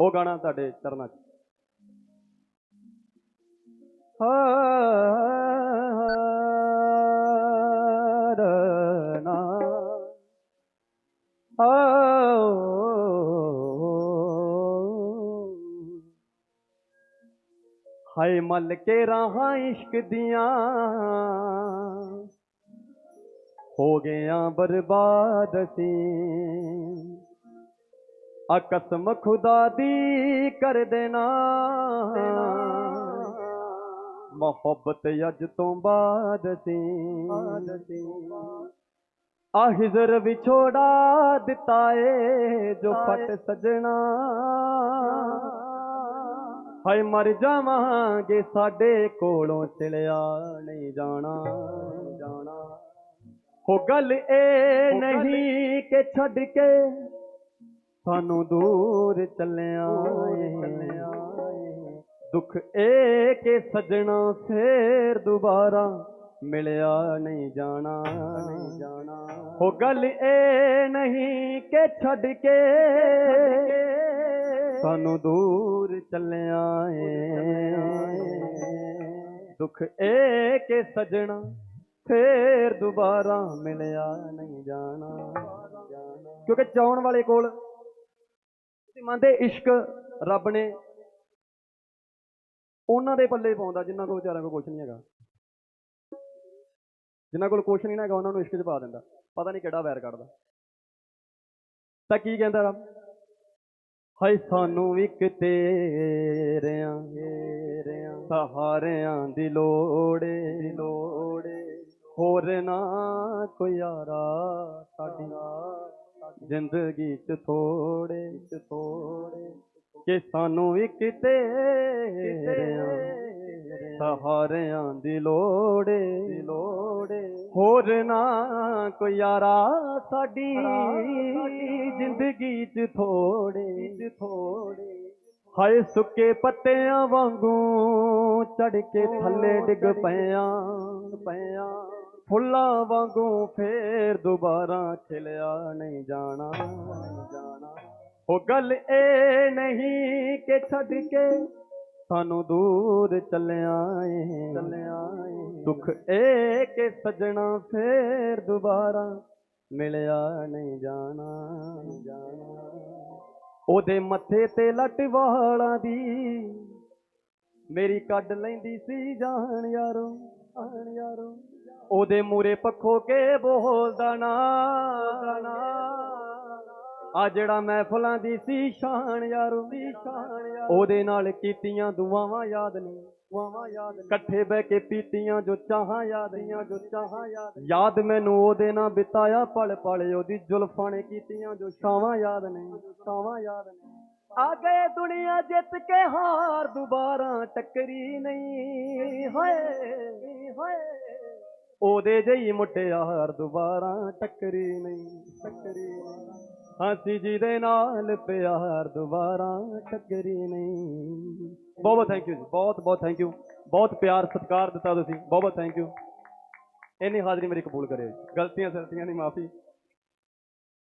ਉਹ ਗਾਣਾ ਤੁਹਾਡੇ ਚਰਨਾਂ 'ਚ। ਹਾਰਨਾ ਹਾਏ ਮਲ ਕੇ ਰਾਹਾਂ ਇਸ਼ਕ ਦੀਆਂ। ਹੋ ਗਿਆ ਬਰਬਾਦ ਸੀ ਆ ਕਸਮ ਖੁਦਾ ਦੀ ਕਰ ਦੇਣਾ। ਮੁਹੱਬਤ ਅੱਜ ਤੋਂ ਬਾਅਦ ਅਸੀਂ ਆ ਹਿਜ਼ਰ ਵਿਛੋੜਾ ਦਿੱਤਾ ਏ ਜੋ ਫਟ ਸਜਣਾ। ਹਾਏ ਮਰ ਜਾਵਾਂਗੇ ਸਾਡੇ ਕੋਲੋਂ ਚਲਿਆ ਨਹੀਂ ਜਾਣਾ। ਜਾਣਾ। ਹੋ ਗੱਲ ਇਹ ਨਹੀਂ ਕਿ ਛੱਡ ਕੇ ਸਾਨੂੰ ਦੂਰ ਚੱਲਿਆ ਏ। ਦੁੱਖ ਇਹ ਕੇ ਸਜਣਾ ਫੇਰ ਦੁਬਾਰਾ ਮਿਲਿਆ ਨਹੀਂ ਜਾਣਾ। ਨਹੀਂ ਜਾਣਾ ਹੋ ਗੱਲ ਇਹ ਨਹੀਂ ਕਿ ਛੱਡ ਕੇ ਸਾਨੂੰ ਦੂਰ ਚੱਲਿਆ ਏ। ਦੁੱਖ ਇਹ ਕੇ ਸਜਣਾ ਫੇਰ ਦੁਬਾਰਾ ਮਿਲਿਆ ਨਹੀਂ ਜਾਣਾ। ਕਿਉਂਕਿ ਚਾਉਣ ਵਾਲੇ ਕੋਲ ਤੁਸੀਂ ਮੰਨਦੇ ਇਸ਼ਕ ਰੱਬ ਨੇ ਉਹਨਾਂ ਦੇ ਪੱਲੇ ਪਾਉਂਦਾ, ਜਿਨ੍ਹਾਂ ਕੋਲ ਵਿਚਾਰਿਆਂ ਕੋਲ ਕੁਝ ਨਹੀਂ ਹੈਗਾ। ਜਿਨ੍ਹਾਂ ਕੋਲ ਕੁਝ ਨਹੀਂ ਹੈਗਾ, ਉਹਨਾਂ ਨੂੰ ਇਸ਼ਕ 'ਚ ਪਾ ਦਿੰਦਾ। ਪਤਾ ਨਹੀਂ ਕਿਹੜਾ ਵੈਰ ਕੱਢਦਾ। ਤਾਂ ਕੀ ਕਹਿੰਦਾ ਰੱਬ? ਹਾਏ, ਸਾਨੂੰ ਵੀ ਤੇਰਿਆਂ ਤੇਰਿਆਂ ਸਹਾਰਿਆਂ ਦੀ ਲੋੜੇ ਦੀ ਲੋੜੇ ਹੋਰ ਨਾ ਕੋਈ ਯਾਰਾ ਸਾਡੀ ਜ਼ਿੰਦਗੀ ਚ ਥੋੜੇ ਚ ਥੋੜੇ ਕਿ ਸਾਨੂੰ ਵੀ ਕਿਤੇ ਸਹਾਰਿਆਂ ਦੀ ਲੋੜੇ ਲੋੜੇ ਹੋਰ ਨਾ ਕੋਈ ਯਾਰਾ ਸਾਡੀ ਜ਼ਿੰਦਗੀ ਚ ਥੋੜੇ ਚ ਥੋੜੇ ਹਾਏ ਸੁੱਕੇ ਪੱਤਿਆਂ ਵਾਂਗੂ ਚੜ ਕੇ ਥੱਲੇ ਡਿੱਗ ਪਿਆ। ਪਿਆ। ਫੁੱਲਾਂ ਵਾਂਗੂ ਫੇਰ ਦੁਬਾਰਾ ਖਿਲਿਆ ਨਹੀਂ ਜਾਣਾ ਜਾਣਾ। ਉਹ ਗੱਲ ਇਹ ਨਹੀਂ ਕਿ ਛੱਡ ਕੇ ਸਾਨੂੰ ਦੂਰ ਚੱਲਿਆ ਏ। ਚੱਲਿਆ ਏ। ਦੁੱਖ ਇਹ ਕਿ ਸਜਣਾ ਫੇਰ ਦੁਬਾਰਾ ਮਿਲਿਆ ਨਹੀਂ ਜਾਣਾ। ਜਾਣਾ। ਉਹਦੇ ਮੱਥੇ ਤੇ ਲੱਟ ਵਾਲਾਂ ਦੀ ਮੇਰੀ ਕੱਢ ਲੈਂਦੀ ਸੀ ਜਾਨ ਯਾਰੋ। ਆਣ ਯਾਰੋ। ਉਹਦੇ ਮੂਰੇ ਪੱਖੋ ਕੇ ਬੋਲਦਾ ਨਾ। ਆ ਜਿਹੜਾ ਮਹਿਫਲਾਂ ਦੀ ਸੀ ਸ਼ਾਨ ਯਾਰੋ। ਦੀ ਸ਼ਾਨ ਉਹਦੇ ਨਾਲ ਕੀਤੀਆਂ ਦੁਆਵਾਂ ਯਾਦ ਨੇ। ਦੁਆਵਾਂ ਯਾਦ ਨੇ ਇਕੱਠੇ ਬਹਿ ਕੇ ਪੀਤੀਆਂ ਜੋ ਚਾਹਾਂ ਯਾਦੀਆਂ ਜੋ ਚਾਹਾਂ ਯਾਦ ਯਾਦ ਮੈਨੂੰ ਉਹਦੇ ਨਾਲ ਬਿਤਾਇਆ ਪਲ ਪਲ। ਉਹਦੀ ਜ਼ੁਲਫਾਂ ਨੇ ਕੀਤੀਆਂ ਜੋ ਛਾਵਾਂ ਯਾਦ ਨੇ। ਛਾਵਾਂ ਯਾਦ ਨੇ ਆ ਗਏ ਦੁਨੀਆ ਜਿੱਤ ਕੇ ਹਾਰ ਦੁਬਾਰਾ ਟੱਕਰੀ ਨਹੀਂ। ਹੋਏ। ਉਹਦੇ ਜਿਹੀ ਮੁਟਿਆਰ ਦੁਬਾਰਾ ਟੱਕਰੀ ਨਹੀਂ ਟੱਕਰੀ ਨਹੀਂ। ਹਾਸੀ ਜੀ ਦੇ ਨਾਲ ਪਿਆਰ ਦੁਬਾਰਾ ਟੱਕਰੀ ਨਹੀਂ। ਬਹੁਤ ਬਹੁਤ ਥੈਂਕ ਯੂ ਜੀ, ਬਹੁਤ ਬਹੁਤ ਥੈਂਕ ਯੂ ਬਹੁਤ ਪਿਆਰ, ਸਤਿਕਾਰ ਦਿੱਤਾ ਤੁਸੀਂ, ਬਹੁਤ ਬਹੁਤ ਥੈਂਕ ਯੂ ਇੰਨੀ ਹਾਜ਼ਰੀ ਮੇਰੀ ਕਬੂਲ ਕਰਿਓ ਜੀ। ਗਲਤੀਆਂ ਸਲਤੀਆਂ ਦੀ ਮਾਫੀ।